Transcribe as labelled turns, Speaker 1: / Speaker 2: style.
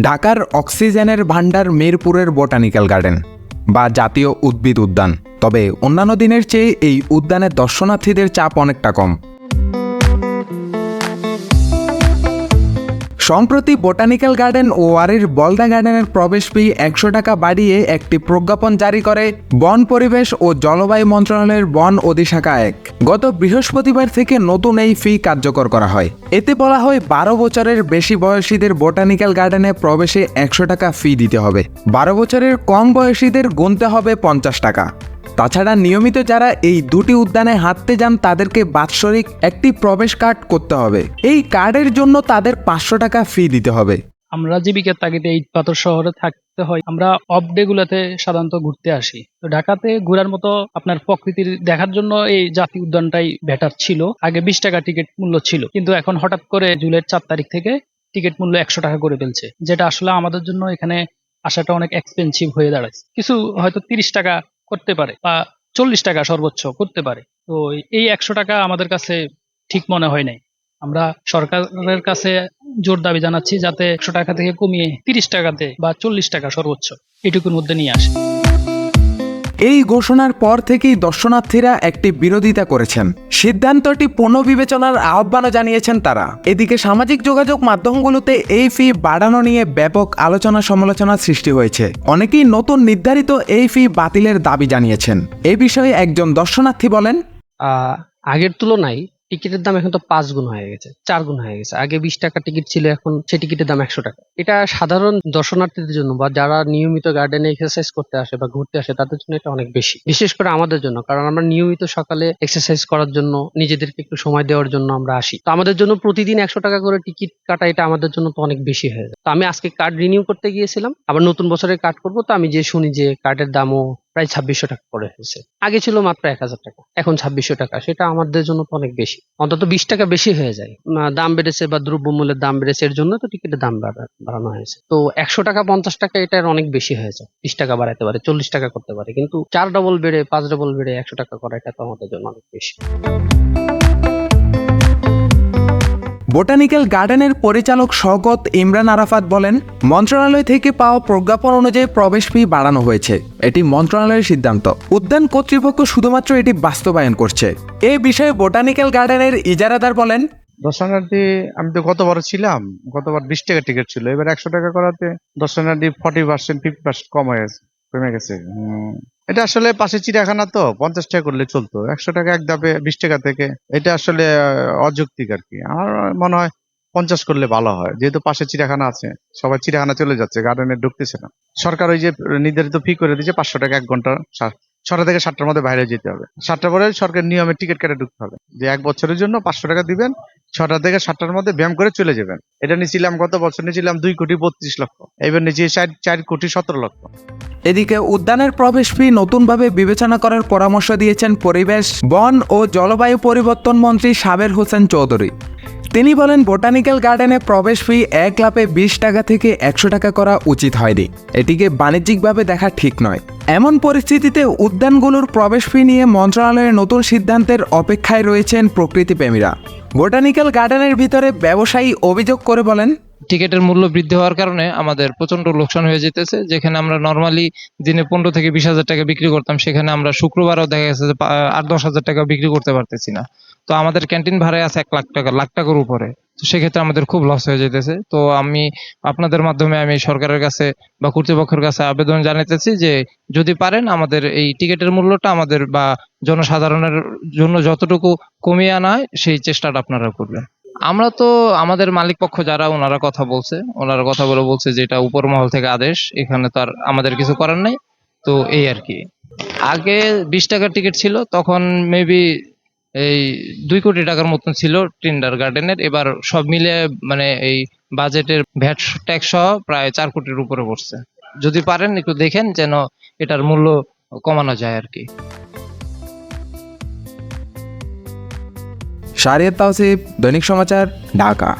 Speaker 1: ঢাকার অক্সিজেনের ভাণ্ডার মিরপুরের বোটানিক্যাল গার্ডেন বা জাতীয় উদ্ভিদ উদ্যান। তবে অন্যান্য দিনের চেয়ে এই উদ্যানে দর্শনার্থীদের চাপ অনেকটা কম। সম্প্রতি বোটানিক্যাল গার্ডেন ও ওয়ারির বলদা গার্ডেনের প্রবেশ ফি একশো টাকা বাড়িয়ে একটি প্রজ্ঞাপন জারি করে বন পরিবেশ ও জলবায়ু মন্ত্রণালয়ের বন অধিশাখা এক। গত বৃহস্পতিবার থেকে নতুন এই ফি কার্যকর করা হয়। এতে বলা হয় বারো বছরের বেশি বয়সীদের বোটানিক্যাল গার্ডেনে প্রবেশে একশো টাকা ফি দিতে হবে। বারো বছরের কম বয়সীদের গুনতে হবে পঞ্চাশ টাকা। তাছাড়া নিয়মিত যারা এই দুটি উদ্যানে হাঁটতে যান, তাদেরকে বাৎসরিক একটি প্রবেশ কার্ড করতে হবে। এই কার্ডের জন্য তাদের পাঁচশো টাকা ফি দিতে হবে।
Speaker 2: আমরা জীবিকার তাগিদে ইট পাথর শহরে থাকতে হয়। আমরা অফ ডে গুলাতে সাধারণত ঘুরতে আসি। তো ঢাকাতে ঘোরার মতো আপনার প্রকৃতির দেখার জন্য এই জাতীয় উদ্যানটাই বেটার ছিল। আগে বিশ টাকা টিকিট মূল্য ছিল। কিন্তু এখন হঠাৎ করে জুলাইয়ের চার তারিখ থেকে টিকিট মূল্য একশো টাকা করে ফেলছে। যেটা আসলে আমাদের জন্য এখানে আসাটা অনেক এক্সপেন্সিভ হয়ে দাঁড়াচ্ছে কিছু হয়তো তিরিশ টাকা করতে পারে বা চল্লিশ টাকা সর্বোচ্চ করতে পারে। তো এই একশো টাকা আমাদের কাছে ঠিক মনে হয় নাই। আমরা সরকারের কাছে জোর দাবি জানাচ্ছি যাতে একশো টাকা থেকে কমিয়ে তিরিশ টাকাতে বা চল্লিশ টাকা সর্বোচ্চ এটুকুর মধ্যে নিয়ে আসে।
Speaker 1: এই ঘোষণার পর থেকেই দর্শনার্থীরা একটি বিরোধিতা করেছেন। সিদ্ধান্তটি পুনর্বিবেচনার আহ্বানও জানিয়েছেন তারা। এদিকে সামাজিক যোগাযোগ মাধ্যমগুলোতে এই ফি বাড়ানো নিয়ে ব্যাপক আলোচনা সমালোচনার সৃষ্টি হয়েছে। অনেকেই নতুন নির্ধারিত এই ফি বাতিলের দাবি জানিয়েছেন। এ বিষয়ে একজন দর্শনার্থী বলেন
Speaker 3: আগের তুলনায় টিকিটের দাম এখন তো পাঁচ গুণ হয়ে গেছে, চার গুণ হয়ে গেছে। আগে বিশ টাকা টিকিট ছিল, এখন সে টিকিটের দাম একশো টাকা। এটা সাধারণ দর্শনার্থীদের জন্য বা যারা নিয়মিত গার্ডেনে এক্সারসাইজ করতে আসে বা ঘুরতে আসে, তাদের জন্য এটা অনেক বেশি। বিশেষ করে আমাদের জন্য, কারণ আমরা নিয়মিত সকালে এক্সারসাইজ করার জন্য, নিজেদেরকে একটু সময় দেওয়ার জন্য আমরা আসি। তো আমাদের জন্য প্রতিদিন একশো টাকা করে টিকিট কাটা, এটা আমাদের জন্য তো অনেক বেশি হয়ে যায়। তো আমি আজকে কার্ড রিনিউ করতে গিয়েছিলাম, আবার নতুন বছরের কার্ড করব, তো আমি যে শুনি যে কার্ডের দামও প্রায় ছাব্বিশশো টাকা করে হয়েছে। আগে ছিল মাত্র এক হাজার টাকা, এখন ছাব্বিশশো টাকা। সেটা আমাদের জন্য তো অনেক বেশি। অন্তত বিশ টাকা বেশি হয়ে যায়। দাম বেড়েছে বা দ্রব্যমূল্যের দাম বেড়েছে এর জন্য তো টিকিটের দাম বাড়া- বাড়ানো হয়েছে। তো একশো টাকা, পঞ্চাশ টাকা এটার অনেক বেশি হয়ে যায়। বিশ টাকা বাড়াতে পারে, চল্লিশ টাকা করতে পারে। কিন্তু চার ডবল বেড়ে, পাঁচ ডবল বেড়ে একশো টাকা করা এটা তো আমাদের জন্য অনেক বেশি।
Speaker 1: বোটানিক্যাল গার্ডেনের পরিচালক শওকত ইমরান আরাফাত বলেন, মন্ত্রণালয় থেকে পাওয়া প্রজ্ঞাপন অনুযায়ী প্রবেশ ফি বাড়ানো হয়েছে। এটি মন্ত্রণালয়ের সিদ্ধান্ত। উদ্যান কর্তৃপক্ষ শুধুমাত্র এটি বাস্তবায়ন করছে। এ বিষয়ে বোটানিক্যাল গার্ডেনের ইজারাদার বলেন,
Speaker 4: দর্শনার্থী, আমি তো গতবার ছিলাম, গতবার বিশ টাকা টিকিট ছিল। এবার একশো টাকা করাতে দর্শনার্থী ফর্টি পার্সেন্ট ফিফটি পার্সেন্ট কম হয়ে গেছে। কমে গেছে এটা আসলে পাশে চিড়িয়াখানা তো, পঞ্চাশ টাকা করলে চলতো। একশো টাকা এক ধাপে, বিশ টাকা থেকে। এটা আসলে অযৌক্তিক আর কি আমার মনে হয় পঞ্চাশ করলে ভালো হয়। যেহেতু পাশে চিড়িয়াখানা আছে, সবাই চিড়িয়াখানা চলে যাচ্ছে, গার্ডেনে ঢুকতেছে না। সরকার ওই যে নির্ধারিত ফি করে দিয়েছে, পাঁচশো টাকা এক ঘণ্টা ছটা থেকে সাতটার মধ্যে বাইরে যেতে হবে। সাতটার পরে সরকার নিয়মে টিকিট কেটে ঢুকতে হবে। যে এক বছরের জন্য পাঁচশো টাকা দিবেন, ছটা থেকে সাতটার মধ্যে ব্যায়াম করে চলে যাবেন। এটা নিয়েছিলাম গত বছর, নিয়েছিলাম দুই কোটি বত্রিশ লক্ষ। এবার নিয়েছি চার কোটি সতেরো লক্ষ।
Speaker 1: এদিকে উদ্যানের প্রবেশ ফি নতুনভাবে বিবেচনা করার পরামর্শ দিয়েছেন পরিবেশ, বন ও জলবায়ু পরিবর্তন মন্ত্রী সাবের হোসেন চৌধুরী। তিনি বলেন, বোটানিক্যাল গার্ডেনে প্রবেশ ফি এক লাপে বিশ টাকা থেকে একশো টাকা করা উচিত হয়নি। এটিকে বাণিজ্যিকভাবে দেখা ঠিক নয়। এমন পরিস্থিতিতে উদ্যানগুলোর প্রবেশ ফি নিয়ে মন্ত্রণালয়ের নতুন সিদ্ধান্তের অপেক্ষায় রয়েছেন প্রকৃতিপ্রেমীরা। বোটানিক্যাল গার্ডেনের ভিতরে ব্যবসায়ী অভিযোগ করে বলেন
Speaker 5: টিকিটের মূল্য বৃদ্ধি হওয়ার কারণে আমাদের প্রচণ্ড লোকসান হয়ে যেতেছে। যেখানে আমরা নর্মালি দিনে পনেরো থেকে বিশ হাজার টাকা বিক্রি করতাম, সেখানে আমরা শুক্রবারও দেখা গেছে যে আট, দশ হাজার টাকা বিক্রি করতে পারতেছি না। তো আমাদের ক্যান্টিন ভাড়ায় আছে এক লাখ টাকা, লাখ টাকার উপরে। তো সেক্ষেত্রে আমাদের খুব লস হয়ে যেতেছে। তো আমি আপনাদের মাধ্যমে আমি সরকারের কাছে বা কর্তৃপক্ষের কাছে আবেদন জানাতেছি যে যদি পারেন আমাদের এই টিকিটের মূল্যটা আমাদের বা জনসাধারণের জন্য যতটুকু কমিয়ে আনা হয়, সেই চেষ্টাটা আপনারা করবেন। আমরা তো আমাদের মালিক পক্ষ যারা ওনারা কথা বলছে, ওনারা কথা বলে বলছে যে এটা উপর মহল থেকে আদেশ, এখানে তো আর আমাদের কিছু করার নাই। তো এই আর কি। আগে বিশ টাকার টিকিট ছিল, তখন মেবি এই দুই কোটি টাকার মতন ছিল টিন্ডার গার্ডেনের এবার সব মিলে মানে এই বাজেটের ভ্যাট ট্যাক্স সহ প্রায় চার কোটির উপরে পড়ছে। যদি পারেন একটু দেখেন যেন এটার মূল্য কমানো যায় আর কি।
Speaker 1: শারিয়াত তাওসিফ দৈনিক সমাচার ঢাকা।